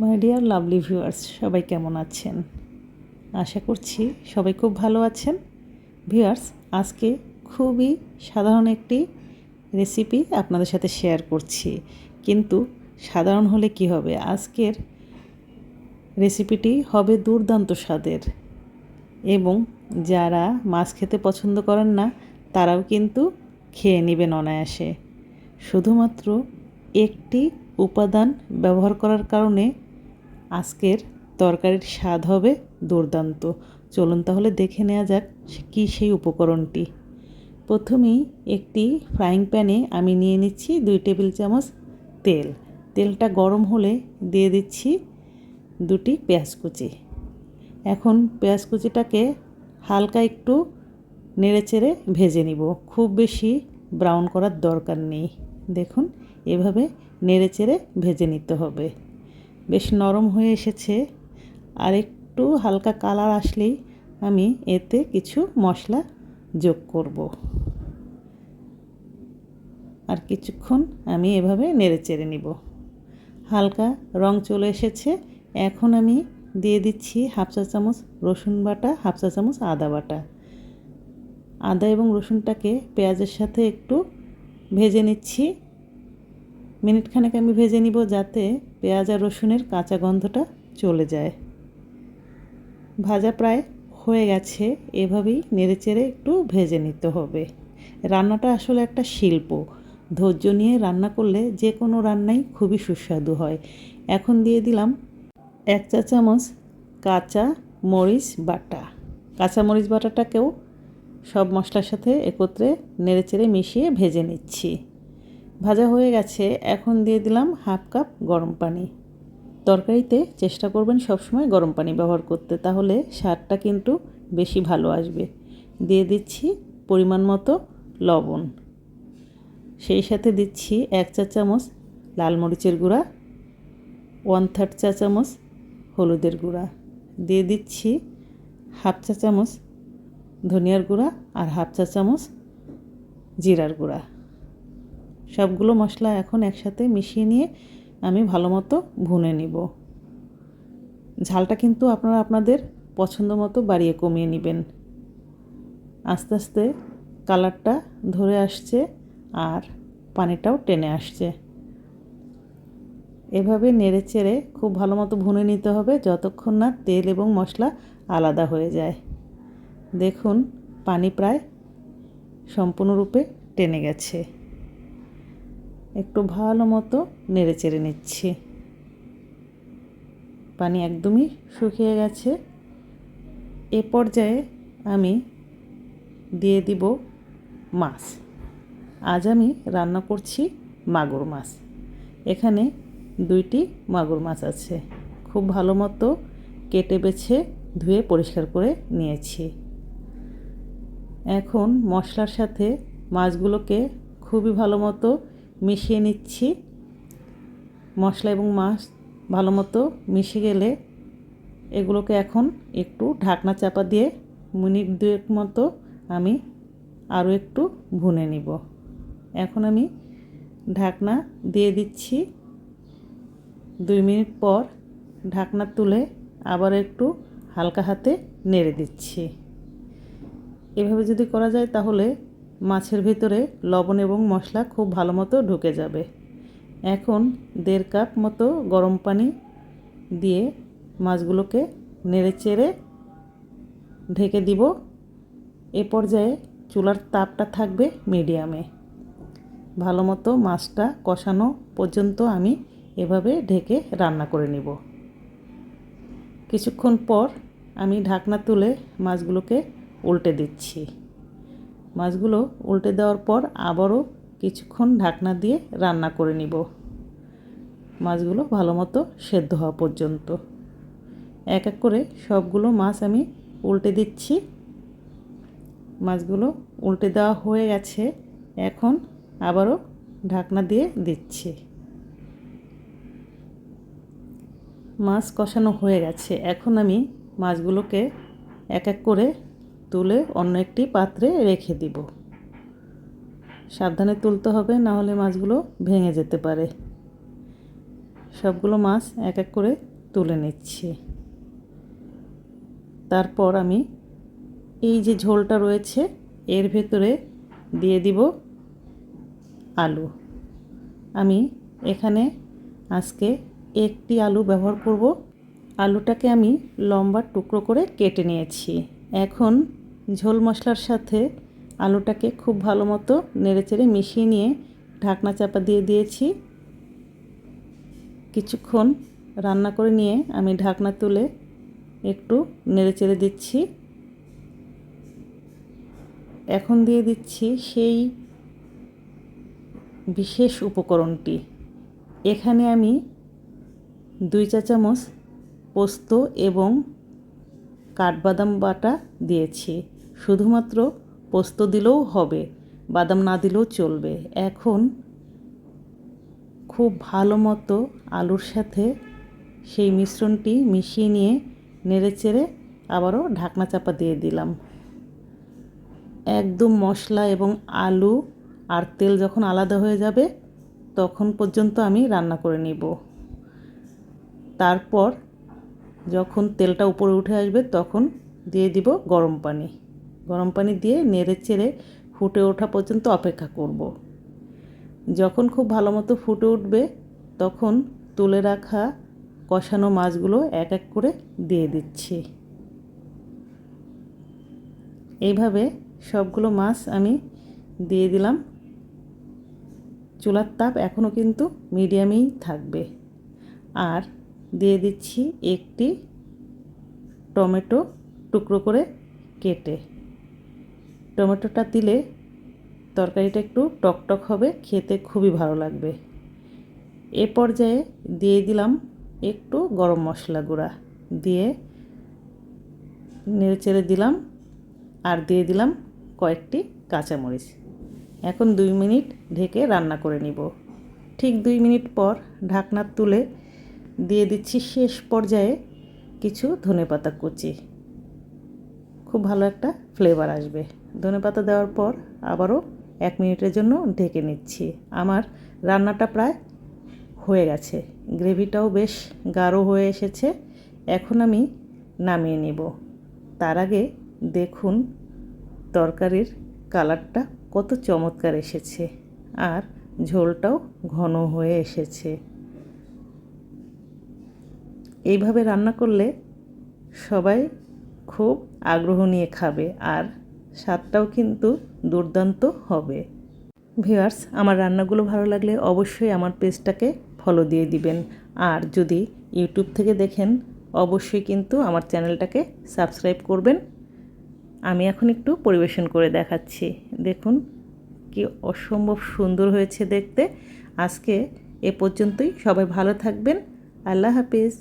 My dear lovely viewers সবাই কেমন আছেন? আশা করছি সবাই খুব ভালো আছেন। ভিউয়ার্স আজকে খুবই সাধারণ একটি রেসিপি আপনাদের সাথে শেয়ার করছি। কিন্তু সাধারণ হলে কি হবে? আজকের রেসিপিটি হবে দুর্দান্ত স্বাদের। এবং যারা মাছ খেতে পছন্দ করেন না, তারাও কিন্তু খেয়ে নেবেন অনায়াসে। শুধুমাত্র একটি উপাদান ব্যবহার করার কারণে আজকের তরকারির স্বাদ হবে দুর্দান্ত। চলুন তাহলে দেখে নেওয়া যাক কী সেই উপকরণটি। প্রথমেই একটি ফ্রাইং প্যানে আমি নিয়ে নিচ্ছি দুই টেবিল চামচ তেল। তেলটা গরম হলে দিয়ে দিচ্ছি দুটি পেঁয়াজ কুচি। এখন পেঁয়াজ কুচিটাকে হালকা একটু নেড়েচেড়ে ভেজে নিব। খুব বেশি ব্রাউন করার দরকার নেই। দেখুন, এভাবে নেড়েচেড়ে ভেজে নিতে হবে। বেশ নরম হয়ে এসেছে। আর একটু হালকা কালার আসলেই আমি এতে কিছু মশলা যোগ করব। আর কিছুক্ষণ আমি এভাবে নেড়ে চেড়ে নিব। হালকা রং চলে এসেছে। এখন আমি দিয়ে দিচ্ছি হাফ চা চামচ রসুন বাটা, হাফ চা চামচ আদা বাটা। আদা এবং রসুনটাকে পেঁয়াজের সাথে একটু ভেজে নিচ্ছি। মিনিটখানেক আমি ভেজে নিব যাতে পেঁয়াজ আর রসুনের কাঁচা গন্ধটা চলে যায়। ভাজা প্রায় হয়ে গেছে, এভাবেই নেড়েচেড়ে একটু ভেজে নিতে হবে। রান্নাটা আসলে একটা শিল্প। ধৈর্য নিয়ে রান্না করলে যে কোনো রান্নাই খুবই সুস্বাদু হয়। এখন দিয়ে দিলাম এক চা চামচ কাঁচা মরিচ বাটা। কাঁচা মরিচ বাটাটাকেও সব মশলার সাথে একত্রে নেড়েচেড়ে মিশিয়ে ভেজে নিচ্ছি। ভাজা হয়ে গেছে, এখন দিয়ে দিলাম হাফ কাপ গরম পানি। তরকারিতে চেষ্টা করবেন সবসময় গরম পানি ব্যবহার করতে, তাহলে স্বাদটা কিন্তু বেশি ভালো আসবে। দিয়ে দিচ্ছি পরিমাণ মতো লবণ। সেই সাথে দিচ্ছি এক চা চামচ লাল মরিচের গুঁড়া, ওয়ান থার্ড চা চামচ হলুদের গুঁড়া। দিয়ে দিচ্ছি হাফ চা চামচ ধনিয়ার গুঁড়া আর হাফ চা চামচ জিরার গুঁড়া। সবগুলো মশলা এখন একসাথে মিশিয়ে নিয়ে আমি ভালো মতো ভুনে নিব। ঝালটা কিন্তু আপনারা আপনাদের পছন্দ মতো বাড়িয়ে কমিয়ে নেবেন। আস্তে আস্তে কালারটা ধরে আসছে আর পানিটাও টেনে আসছে। এভাবে নেড়ে চেড়ে খুব ভালো মতো ভুনে নিতে হবে যতক্ষণ না তেল এবং মশলা আলাদা হয়ে যায়। দেখুন, পানি প্রায় সম্পূর্ণরূপে টেনে গেছে। একটু ভালো মতো নেড়ে চেড়ে নিচ্ছি। পানি একদমই শুকিয়ে গেছে। এ পর্যায়ে আমি দিয়ে দিব মাছ। আজ আমি রান্না করছি মাগুর মাছ। এখানে দুইটি মাগুর মাছ আছে। খুব ভালো মতো কেটে বেছে ধুয়ে পরিষ্কার করে নিয়েছি। এখন মশলার সাথে মাছগুলোকে খুবই ভালো মতো মিশিয়ে নিচ্ছি। মশলা এবং মাছ ভালো মতো মিশে গেলে এগুলোকে এখন একটু ঢাকনা চাপা দিয়ে মিনিট দুয়েক মতো আমি আরও একটু ভুনে নিব। এখন আমি ঢাকনা দিয়ে দিচ্ছি। দুই মিনিট পর ঢাকনা তুলে আবার একটু হালকা হাতে নেড়ে দিচ্ছি। এভাবে যদি করা যায় তাহলে মাছের ভিতরে লবণ এবং মশলা খুব ভালো মতো ঢুকে যাবে। এখন দেড় কাপ মতো গরম পানি দিয়ে মাছগুলোকে নেড়ে চেড়ে ঢেকে দিব। এ পর্যায়ে চুলার তাপটা থাকবে মিডিয়ামে। ভালো মতো মাছটা কষানো পর্যন্ত আমি এভাবে ঢেকে রান্না করে নিব। কিছুক্ষণ পর আমি ঢাকনা তুলে মাছগুলোকে উল্টে দিচ্ছি। মাছগুলো উল্টে দেওয়ার পর আবারও কিছুক্ষণ ঢাকনা দিয়ে রান্না করে নিব। মাছগুলো ভালো মতো সেদ্ধ হওয়া পর্যন্ত। এক এক করে সবগুলো মাছ আমি উল্টে দিচ্ছি। মাছগুলো উল্টে দেওয়া হয়ে গেছে। এখন আবারও ঢাকনা দিয়ে দিচ্ছি। মাছ কষানো হয়ে গেছে। এখন আমি মাছগুলোকে এক এক করে তুলে অন্য একটি পাত্রে রেখে দিব। সাবধানে তুলতে হবে, না হলে মাছগুলো ভেঙে যেতে পারে। সবগুলো মাছ এক এক করে তুলে নিচ্ছি। তারপর আমি এই যে ঝোলটা রয়েছে, এর ভেতরে দিয়ে দিব আলু। আমি এখানে আজকে একটি আলু ব্যবহার করব। আলুটাকে আমি লম্বা টুকরো করে কেটে নিয়েছি। এখন ঝোল মশলার সাথে আলুটাকে খুব ভালো মতো নেড়েচেড়ে মিশিয়ে নিয়ে ঢাকনা চাপা দিয়ে দিয়েছি। কিছুক্ষণ রান্না করে নিয়ে আমি ঢাকনা তুলে একটু নেড়েচেড়ে দিচ্ছি। এখন দিয়ে দিচ্ছি সেই বিশেষ উপকরণটি। এখানে আমি দুই চা চামচ পোস্ত এবং কাঠবাদাম বাটা দিয়েছি। শুধুমাত্র পোস্ত দিলেও হবে, বাদাম না দিলেও চলবে। এখন খুব ভালো মতো আলুর সাথে সেই মিশ্রণটি মিশিয়ে নিয়ে নেড়েচেড়ে আবারও ঢাকনা চাপা দিয়ে দিলাম। একদম মশলা এবং আলু আর তেল যখন আলাদা হয়ে যাবে, তখন পর্যন্ত আমি রান্না করে নিব। তারপর যখন তেলটা উপরে উঠে আসবে, তখন দিয়ে দিব গরম পানি। গরম পানি দিয়ে নেড়ে চেড়ে ফুটে ওঠা পর্যন্ত অপেক্ষা করব। যখন খুব ভালো মতো ফুটে উঠবে, তখন তুলে রাখা কষানো মাছগুলো এক এক করে দিয়ে দিচ্ছি। এইভাবে সবগুলো মাছ আমি দিয়ে দিলাম। চুলার তাপ এখনও কিন্তু মিডিয়ামেই থাকবে। আর দিয়ে দিচ্ছি একটি টমেটো টুকরো করে কেটে। টমেটোটা দিলে তরকারিটা একটু টকটক হবে, খেতে খুবই ভালো লাগবে। এ পর্যায়ে দিয়ে দিলাম একটু গরম মশলা গুঁড়া। দিয়ে নেড়েচেড়ে দিলাম আর দিয়ে দিলাম কয়েকটি কাঁচামরিচ। এখন দুই মিনিট ঢেকে রান্না করে নিব। ঠিক দুই মিনিট পর ঢাকনা তুলে দিয়ে দিচ্ছি শেষ পর্যায়ে কিছু ধনেপাতা কুচি। খুব ভালো একটা ফ্লেভার আসবে। ধনেপাতা দেওয়ার পর আবারও এক মিনিটের জন্য ঢেকে নিচ্ছি। আমার রান্নাটা প্রায় হয়ে গেছে। গ্রেভিটাও বেশ গাঢ় হয়ে এসেছে। এখন আমি নামিয়ে নেব। তার আগে দেখুন তরকারির কালারটা কত চমৎকার এসেছে আর ঝোলটাও ঘন হয়ে এসেছে। এইভাবে রান্না করলে সবাই খুব আগ্রহ নিয়ে খাবে আর স্বাদটাও কিন্তু দুর্দান্ত হবে। ভিউয়ার্স, আমার রান্নাগুলো ভালো লাগলে অবশ্যই আমার পেজটাকে ফলো দিয়ে দিবেন। আর যদি ইউটিউব থেকে দেখেন, অবশ্যই কিন্তু আমার চ্যানেলটাকে সাবস্ক্রাইব করবেন। আমি এখন একটু পরিবেশন করে দেখাচ্ছি। দেখুন, কি অসম্ভব সুন্দর হয়েছে দেখতে। আজকে এ পর্যন্তই। সবাই ভালো থাকবেন। আল্লাহ হাফিজ।